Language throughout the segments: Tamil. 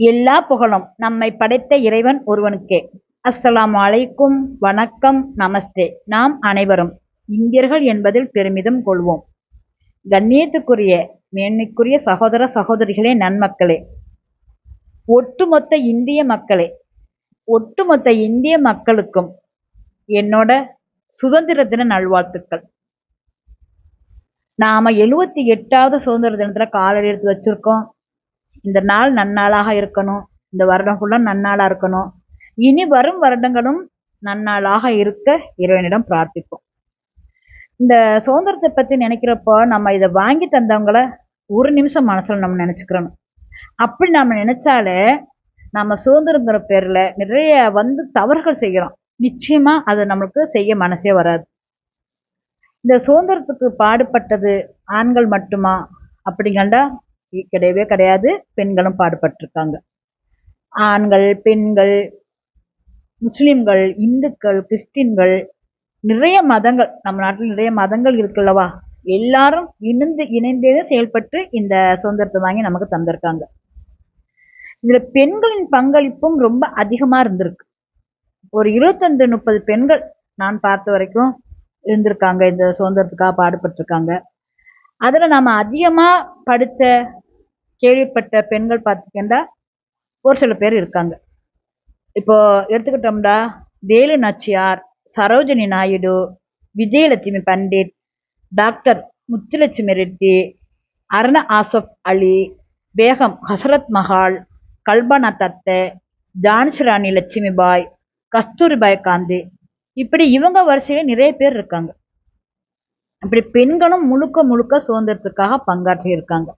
எல்லா புகழும் நம்மை படைத்த இறைவன் ஒருவனுக்கே. அஸ்ஸலாம் அலைக்கும். வணக்கம். நமஸ்தே. நாம் அனைவரும் இந்தியர்கள் என்பதில் பெருமிதம் கொள்வோம். கண்ணியத்துக்குரிய மேன்மைக்குரிய சகோதர சகோதரிகளே நன்மக்களே. ஒட்டுமொத்த இந்திய மக்களே ஒட்டுமொத்த இந்திய மக்களுக்கும் என்னோட சுதந்திர தின நல்வாழ்த்துக்கள். நாம எழுவத்தி எட்டாவது சுதந்திர தினத்துல காலடி எடுத்து வச்சிருக்கோம். இந்த நாள் நன்னாளாக இருக்கணும். இந்த வருடம் ஃபுல்லாக நன்னாளாக இருக்கணும். இனி வரும் வருடங்களும் நன்னாளாக இருக்க இறைவனிடம் பிரார்த்திப்போம். இந்த சுதந்திரத்தை பற்றி நினைக்கிறப்போ நம்ம இதை வாங்கி தந்தவங்கள ஒரு நிமிஷம் மனசில் நம்ம நினச்சிக்கிறணும். அப்படி நம்ம நினச்சாலே நம்ம சுதந்திரங்கிற பேரில் நிறைய வந்து தவறுகள் செய்கிறோம் நிச்சயமாக அது நம்மளுக்கு செய்ய மனசே வராது. இந்த சுதந்திரத்துக்கு பாடுபட்டது ஆண்கள் மட்டுமா? அப்படிங்கண்டா கிடையவே கிடையாது. பெண்களும் பாடுபட்டிருக்காங்க. ஆண்கள் பெண்கள் முஸ்லிம்கள் இந்துக்கள் கிறிஸ்டின்கள் நிறைய மதங்கள் நம்ம நாட்டில் நிறைய மதங்கள் இருக்குல்லவா எல்லாரும் இணைந்து இணைந்தே செயல்பட்டு இந்த சுதந்திரத்தை வாங்கி நமக்கு தந்திருக்காங்க. இதுல பெண்களின் பங்களிப்பும் ரொம்ப அதிகமா இருந்திருக்கு. ஒரு இருபத்தஞ்சு முப்பது பெண்கள் நான் பார்த்த வரைக்கும் இருந்திருக்காங்க. இந்த சுதந்திரத்துக்காக பாடுபட்டிருக்காங்க. அதில் நம்ம அதிகமாக படித்த கேள்விப்பட்ட பெண்கள் பார்த்துக்கிட்டா ஒரு சில பேர் இருக்காங்க. இப்போ எடுத்துக்கிட்டோம்டா வேலு நாச்சியார் சரோஜினி நாயுடு விஜயலட்சுமி பண்டிட் டாக்டர் முத்துலட்சுமி ரெட்டி அருண ஆசப் அலி பேகம் ஹசரத் மஹால் கல்பனா தத்தை ஜான்சிராணி லட்சுமி பாய் கஸ்தூரிபாய் காந்தி இப்படி இவங்க வரிசையில் நிறைய பேர் இருக்காங்க. இப்படி பெண்களும் முழுக்க முழுக்க சுதந்திரத்துக்காக பங்காற்றி இருக்காங்க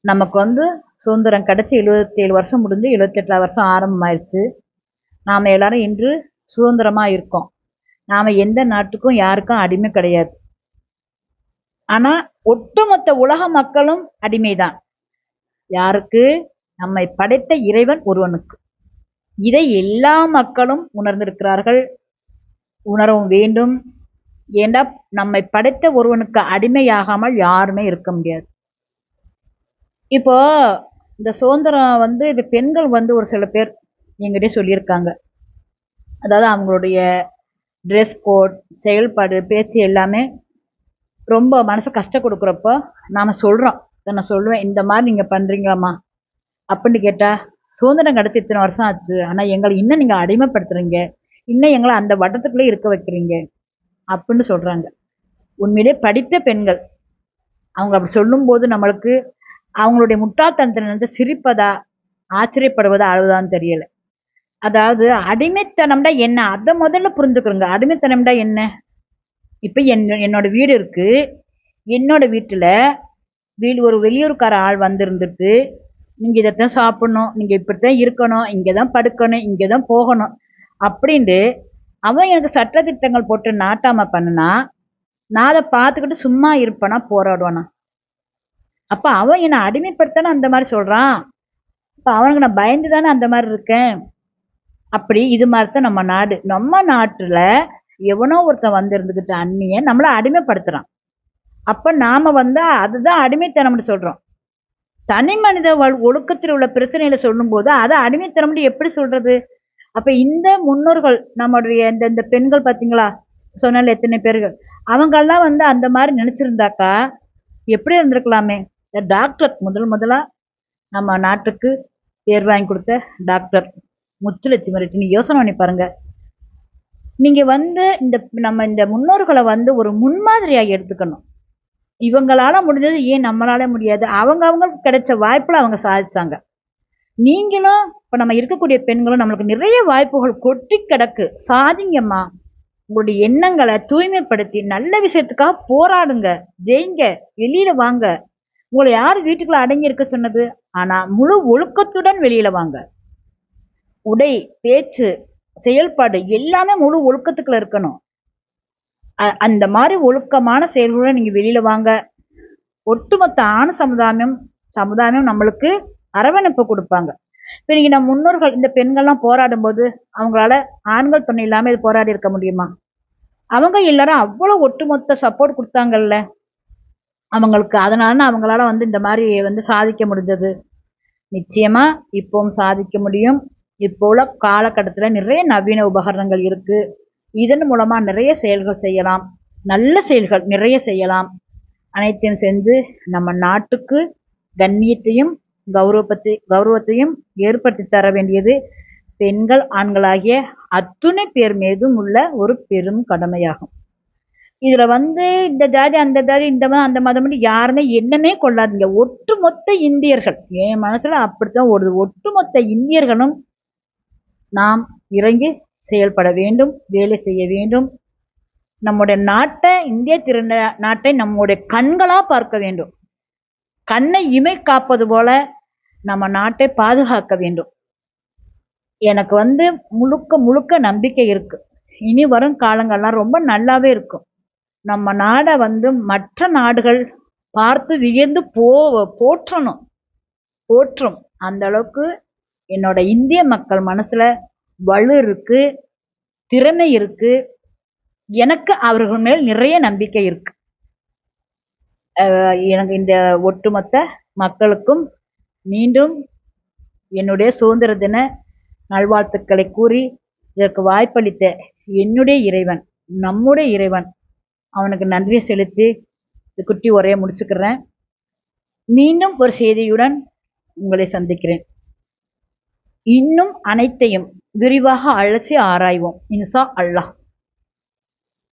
நமக்கு வந்து சுதந்திரம் கிடைச்சி எழுபத்தேழு வருஷம் முடிஞ்சு எழுபத்தெட்டாவது வருஷம் ஆரம்பமாயிருச்சு. நாம் எல்லாரும் இன்று சுதந்திரமாக இருக்கோம். நாம் எந்த நாட்டுக்கும் யாருக்கும் அடிமை கிடையாது. ஆனால் ஒட்டுமொத்த உலக மக்களும் அடிமைதான். யாருக்கு? நம்மை படைத்த இறைவன் ஒருவனுக்கு. இதை எல்லா மக்களும் உணர்ந்திருக்கிறார்கள். உணரவும் வேண்டும். ஏண்டா நம்மை படைத்த ஒருவனுக்கு அடிமையாகாமல் யாருமே இருக்க முடியாது. இப்போ இந்த சுதந்திரம் வந்து இப்போ பெண்கள் வந்து ஒரு சில பேர் எங்கிட்டே சொல்லியிருக்காங்க. அதாவது அவங்களுடைய ட்ரெஸ் கோட் செயல்பாடு பேசி எல்லாமே ரொம்ப மனசை கஷ்டம் கொடுக்குறப்போ நாம் சொல்கிறோம் நான் சொல்லுவேன் இந்த மாதிரி நீங்கள் பண்ணுறீங்களாம்மா அப்படின்னு கேட்டால் சுதந்திரம் கிடச்சி இத்தனை வருஷம் ஆச்சு. ஆனால் எங்களை இன்னும் நீங்கள் அடிமைப்படுத்துறீங்க. இன்னும் எங்களை அந்த வட்டத்துக்குள்ளே இருக்க வைக்கிறீங்க. அப்படின்னு சொல்கிறாங்க உண்மையிலே படித்த பெண்கள் அவங்க அப்படி சொல்லும்போது நம்மளுக்கு அவங்களுடைய முட்டாள்தனத்தை நினைத்து சிரிப்பதா ஆச்சரியப்படுவதா அழுவதான்னு தெரியல. அதாவது அடிமைத்தனம்டா என்ன? அதை முதல்ல புரிஞ்சுக்கிறோங்க. அடிமைத்தனம்டா என்ன? இப்போ என் என்னோட வீடு இருக்குது என்னோட வீட்டில் வீடு ஒரு வெளியூருக்கார ஆள் வந்திருந்துட்டு நீங்கள் இதைத்தான் சாப்பிடணும். நீங்கள் இப்படித்தான் இருக்கணும். இங்கே தான் படுக்கணும். இங்கே தான் போகணும். அப்படின்ட்டு அவன் எனக்கு சட்ட திட்டங்கள் போட்டு நாட்டாம பண்ணுனா நான் அதை பார்த்துக்கிட்டு சும்மா இருப்பேனா போராடுவானா? அப்ப அவன் என்னை அடிமைப்படுத்தானே அந்த மாதிரி சொல்றான். இப்போ அவனுக்கு நான் பயந்து தானே அந்த மாதிரி இருக்கேன்? அப்படி இது மாதிரி தான் நம்ம நாடு. நம்ம நாட்டுல எவனோ ஒருத்தன் வந்து இருந்துகிட்டு நம்மளை அடிமைப்படுத்துறான். அப்ப நாம வந்து அதுதான் அடிமைத்தனம்னு சொல்றோம். தனி மனித ஒழுக்கத்தில் உள்ள பிரச்சனையில சொல்லும் போது அதை அடிமைத்தனம்னு எப்படி சொல்றது? அப்ப இந்த முன்னோர்கள் நம்மளுடைய இந்த இந்த பெண்கள் பார்த்தீங்களா சொன்னால எத்தனை பேர்கள். அவங்கெல்லாம் வந்து அந்த மாதிரி நினைச்சிருந்தாக்கா எப்படி இருந்திருக்கலாமே? டாக்டர் முதல் முதலாக நம்ம நாட்டுக்கு பேர் வாங்கி கொடுத்த டாக்டர் முத்துலட்சுமி ரெட்டி நீ யோசனை பண்ணி பாருங்க. நீங்க வந்து இந்த நம்ம இந்த முன்னோர்களை வந்து ஒரு முன்மாதிரியாக எடுத்துக்கணும். இவங்களால முடிஞ்சது ஏன் நம்மளால முடியாது? அவங்க அவங்களுக்கு கிடைச்ச வாய்ப்பில் அவங்க சாதிச்சாங்க. நீங்களும் இப்போ நம்ம இருக்கக்கூடிய பெண்களும் நம்மளுக்கு நிறைய வாய்ப்புகள் கொட்டி கிடக்கு. சாதிங்கம்மா. உங்களுடைய எண்ணங்களை தூய்மைப்படுத்தி நல்ல விஷயத்துக்காக போராடுங்க. ஜெயிங்க. வெளியில வாங்க. உங்களை யார் வீட்டுக்குள்ள அடங்கி இருக்க சொன்னது? ஆனா முழு ஒழுக்கத்துடன் வெளியில வாங்க. உடை பேச்சு செயல்பாடு எல்லாமே முழு ஒழுக்கத்துக்குள்ள இருக்கணும். அந்த மாதிரி ஒழுக்கமான செயல்களுடன் நீங்க வெளியில வாங்க. ஒட்டுமொத்த ஆண் சமுதாயம் சமுதாயம் நம்மளுக்கு அரவணைப்பு கொடுப்பாங்க. இப்போ இன்னைக்கு நம்ம முன்னோர்கள் இந்த பெண்கள்லாம் போராடும் போது அவங்களால ஆண்கள் துணை இல்லாமல் இது போராடி இருக்க முடியுமா? அவங்க எல்லாரும் அவ்வளோ ஒட்டுமொத்த சப்போர்ட் கொடுத்தாங்கல்ல? அவங்களுக்கு. அதனால அவங்களால வந்து இந்த மாதிரி வந்து சாதிக்க முடிஞ்சது. நிச்சயமா இப்போவும் சாதிக்க முடியும். இப்போ உள்ள காலகட்டத்தில் நிறைய நவீன உபகரணங்கள் இருக்கு. இதன் மூலமா நிறைய செயல்கள் செய்யலாம். நல்ல செயல்கள் நிறைய செய்யலாம். அனைத்தையும் செஞ்சு நம்ம நாட்டுக்கு கண்ணியத்தையும் கௌரவத்தை கௌரவத்தையும் ஏற்படுத்தி தர வேண்டியது பெண்கள் ஆண்களாகிய அத்துணை பேர் மீதும் உள்ள ஒரு பெரும் கடமையாகும். இதுல வந்து இந்த ஜாதி அந்த ஜாதி இந்த மதம் அந்த மதம் யாருமே என்னமே கொள்ளாதீங்க. ஒட்டுமொத்த இந்தியர்கள் என் மனசுல அப்படித்தான் ஓடுது. ஒட்டுமொத்த இந்தியர்களும் நாம் இறங்கி செயல்பட வேண்டும் வேலை செய்ய வேண்டும். நம்முடைய நாட்டை இந்திய திரு நாட்டை நம்முடைய கண்களாக பார்க்க வேண்டும். கண்ணை இமை காப்பது போல நம்ம நாட்டை பாதுகாக்க வேண்டும். எனக்கு வந்து முழுக்க முழுக்க நம்பிக்கை இருக்கு. இனி வரும் காலங்கள்லாம் ரொம்ப நல்லாவே இருக்கும். நம்ம நாடை வந்து மற்ற நாடுகள் பார்த்து வியந்து போ போற்றணும். போற்றும். அந்த அளவுக்கு என்னோட இந்திய மக்கள் மனசுல வலு இருக்கு திறமை இருக்கு. எனக்கு அவர்கள் மேல் நிறைய நம்பிக்கை இருக்கு. எனக்கு இந்த ஒட்டுமொத்த மக்களுக்கும் மீண்டும் என்னுடைய சுதந்திர தின நல்வாழ்த்துக்களை கூறி இதற்கு வாய்ப்பளித்த என்னுடைய இறைவன் நம்முடைய இறைவன் அவனுக்கு நன்றி செலுத்தி குட்டி உரையை முடிச்சுக்கிறேன். மீண்டும் ஒரு செய்தியுடன் உங்களை சந்திக்கிறேன். இன்னும் அனைத்தையும் விரிவாக அழைச்சி ஆராய்வோம். இன்சா அல்லாஹ்.